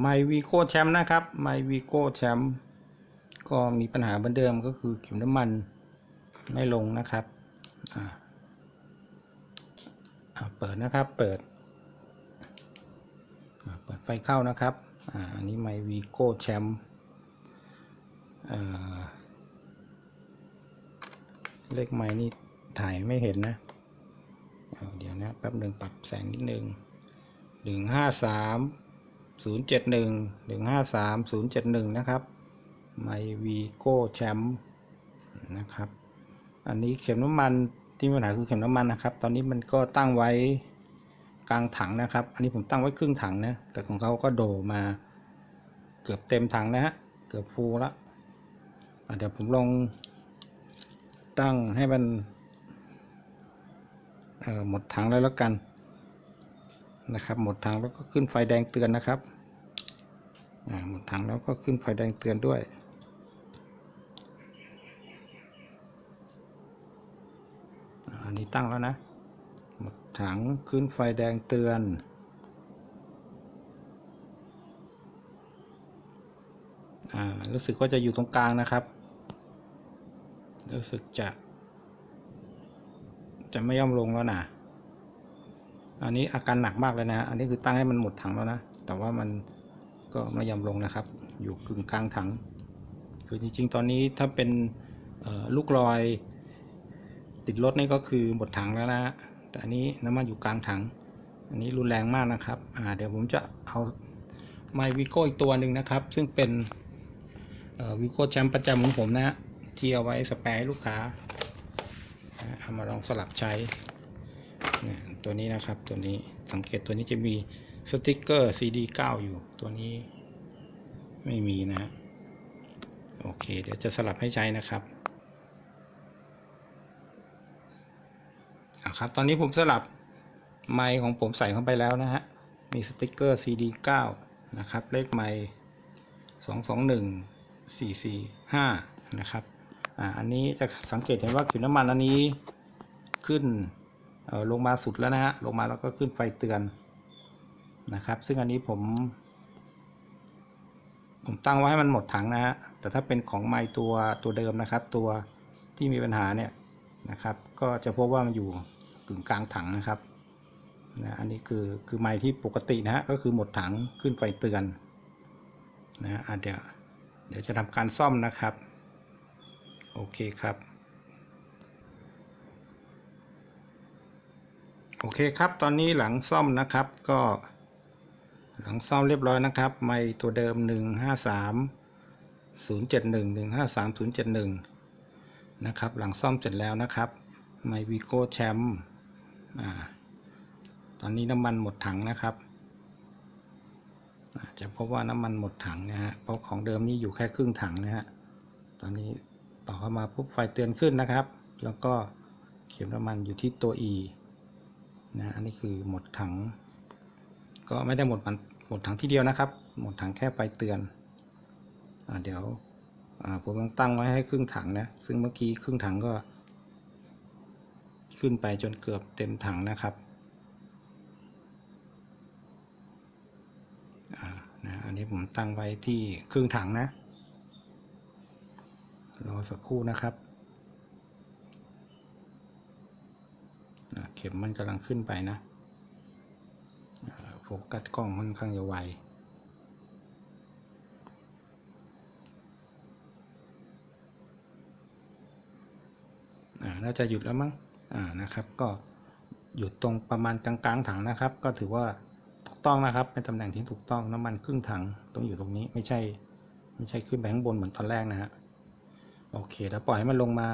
ไมวีโก้แชมป์นะครับไมวีโก้แชมป์ก็มีปัญหาเหมือนเดิมก็คือเข็มน้ำมันไม่ลงนะครับอ่าเปิดนะครับเปิด เปิดไฟเข้านะครับอ่าอันนี้ไมวีโก้แชมป์เลขไม้นี่ถ่ายไม่เห็นนะเเดี๋ยวนะแป๊บหนึ่งปรับแสงนิดนึงหนึ่งห้าสาม ศูนย์เจ็ดหนึ่งหนึ่งห้าสามศูนย์เจ็ดหนึ่งนะครับไมวีโก้แชมป์นะครับ อันนี้เข็มน้ำมันที่มีปัญหาคือเข็มน้ำมันนะครับ ตอนนี้มันก็ตั้งไว้กลางถังนะครับ อันนี้ผมตั้งไว้ครึ่งถังนะ แต่ของเขาก็โดมาเกือบเต็มถังนะฮะ เกือบฟูลแล้วอะเดี๋ยวผมลองตั้งให้มันเออหมดถังแล้วแล้วกัน นะครับ หมดถังแล้วก็ขึ้นไฟแดงเตือนนะครับหมดถังแล้วก็ขึ้นไฟแดงเตือนด้วยอันนี้ตั้งแล้วนะ หมดถังขึ้นไฟแดงเตือน อ่า รู้สึกว่าจะอยู่ตรงกลางนะครับ รู้สึกจะ จะไม่ย่อมลงแล้วนะ อันนี้อาการหนักมากเลยนะฮะอันนี้คือตั้งให้มันหมดถังแล้วนะ แต่ว่ามันก็ไม่ยอมลงนะครับ อยู่กึ่งกลางถัง คือจริงๆ ตอนนี้ถ้าเป็นลูกลอย ติดรถนี่ก็คือหมดถังแล้วนะ แต่อันนี้น้ำมันอยู่กลางถัง อันนี้รุนแรงมากนะครับ อ่า เดี๋ยวผมจะเอาไมวิโก้อีกตัวหนึ่งนะครับ ซึ่งเป็นวิโก้แชมป์ประจำของผมนะ ที่เอาไว้สแปรให้ลูกค้า เอามาลองสลับใช้ ตัวนี้นะครับ ตัวนี้สังเกตตัวนี้จะมีสติกเกอร์ CD9 อยู่ ตัวนี้ไม่มีนะฮะโอเค เดี๋ยวจะสลับให้ใช้นะครับเอาครับ ตอนนี้ผมสลับไมค์ของผมใส่เข้าไปแล้วนะฮะ มีสติกเกอร์ CD9 นะครับ เลขไมค์221 445 นะครับ อ่า อันนี้จะสังเกตเห็นว่าขีดน้ำมันอันนี้ขึ้น ลงมาสุดแล้วนะฮะลงมาแล้วก็ขึ้นไฟเตือนนะครับ ซึ่งอันนี้ผม ผมตั้งไว้ให้มันหมดถังนะฮะแต่ถ้าเป็นของไม้ตัวตัวเดิมนะครับ ตัวที่มีปัญหาเนี่ยนะครับ ก็จะพบว่ามันอยู่กึ่งกลางถังนะครับนะอันนี้คือคือไม้ที่ปกตินะฮะก็คือหมดถังขึ้นไฟเตือนนะอะเดี๋ยวเดี๋ยวจะทำการซ่อมนะครับ โอเคครับ โอเคครับตอนนี้หลังซ่อมนะครับก็ หลังซ่อมเรียบร้อยนะครับ ไมค์ตัวเดิม 153 071 153 071 นะครับ หลังซ่อมเสร็จแล้วนะครับ ไมค์วีโก้แชมป์ตอนนี้น้ำมันหมดถังนะครับจะพบว่าน้ำมันหมดถังนะฮะเพราะของเดิมนี่อยู่แค่ครึ่งถังนะฮะตอนนี้ต่อเข้ามาปุ๊บไฟเตือนขึ้นนะครับ แล้วก็เข็มน้ำมันอยู่ที่ตัว E นะอันนี้คือหมดถัง ก็ไม่ได้หมดมันหมดถังที่เดียวนะครับ หมดถังแค่ไฟเตือนอเดี๋ยวผมต้องตั้งไว้ให้ครึ่งถังนะ ซึ่งเมื่อกี้ครึ่งถังก็ ขึ้นไปจนเกือบเต็มถังนะครับอนะอันนี้ผมตั้งไว้ที่ครึ่งถังนะ รอสักครู่นะครับ เข็มมันกำลังขึ้นไปนะโฟกัสกล้องค่อนข้างจะไวอ่าน่าจะหยุดแล้วมั้งอ่านะครับ ก็หยุดตรงประมาณกลางๆถังนะครับ ก็ถือว่าถูกต้องนะครับ เป็นตำแหน่งที่ถูกต้องน้ำมันครึ่งถังต้องอยู่ตรงนี้ไม่ใช่ไม่ใช่ขึ้นไปข้างบนเหมือนตอนแรกนะฮะโอเค แล้วปล่อยให้มันลงมา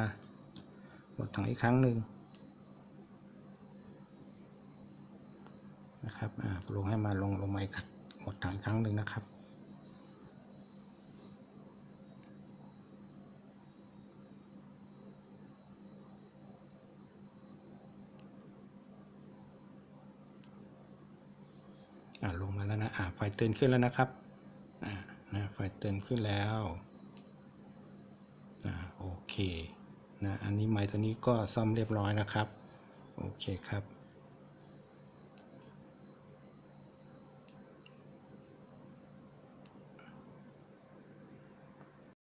หมดถังอีกครั้งหนึ่ง นะครับอ่าลงให้มาลงลงมาอีกหมดถังครั้งหนึ่งนะครับอ่าลงมาแล้วนะอ่าไฟเตือนขึ้นแล้วนะครับอ่านะไฟเตือนขึ้นแล้วอ่าโอเคนะอันนี้ไม้ตัวนี้ก็ซ่อมเรียบร้อยนะครับ โอเคครับ